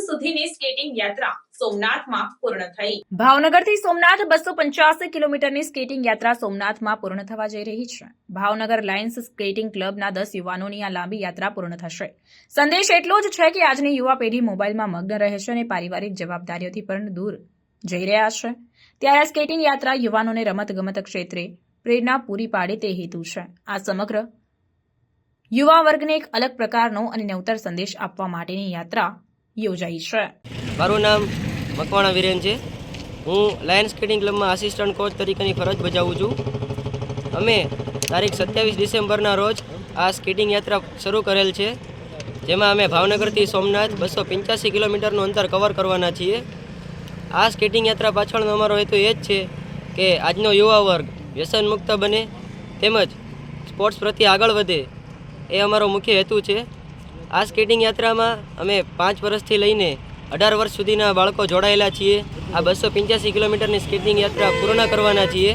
સુધીની ભાવનગરથી સોમનાથ કિલોમીટરની સ્કેટિંગ યાત્રા આજની યુવા પેઢી મોબાઈલમાં મગ્ન રહે છે અને પારિવારિક જવાબદારીઓથી પણ દૂર જઈ રહ્યા છે. ત્યારે સ્કેટિંગ યાત્રા યુવાનોને રમતગમત ક્ષેત્રે પ્રેરણા પૂરી પાડે તે હેતુ છે. આ સમગ્ર યુવા વર્ગને એક અલગ પ્રકારનો અને નવતર સંદેશ આપવા માટેની યાત્રા યોજાઈ છે. મારું નામ મકવાણા વિરેન છે. હું લાયન્સ સ્કેટિંગ ક્લબમાં આસિસ્ટન્ટ કોચ તરીકેની ફરજ બજાવું છું. અમે તારીખ સત્યાવીસ ડિસેમ્બરના રોજ આ સ્કેટિંગ યાત્રા શરૂ કરેલ છે. જેમાં અમે ભાવનગરથી સોમનાથ બસો પંચ્યાસી કિલોમીટરનું અંતર કવર કરવાના છીએ. આ સ્કેટિંગ યાત્રા પાછળનો અમારો હેતુ એ જ છે કે આજનો યુવા વર્ગ વ્યસન મુક્ત બને. તેમજ સ્પોર્ટ્સ પ્રત્યે આગળ વધે એ અમારો મુખ્ય હેતુ છે. આ સ્કેટિંગ યાત્રામાં અમે પાંચ વર્ષથી લઈને અઢાર વર્ષ સુધીના બાળકો જોડાયેલા છીએ. આ બસો પંચ્યાસી કિલોમીટરની સ્કેટિંગ યાત્રા પૂર્ણ કરવાના છીએ.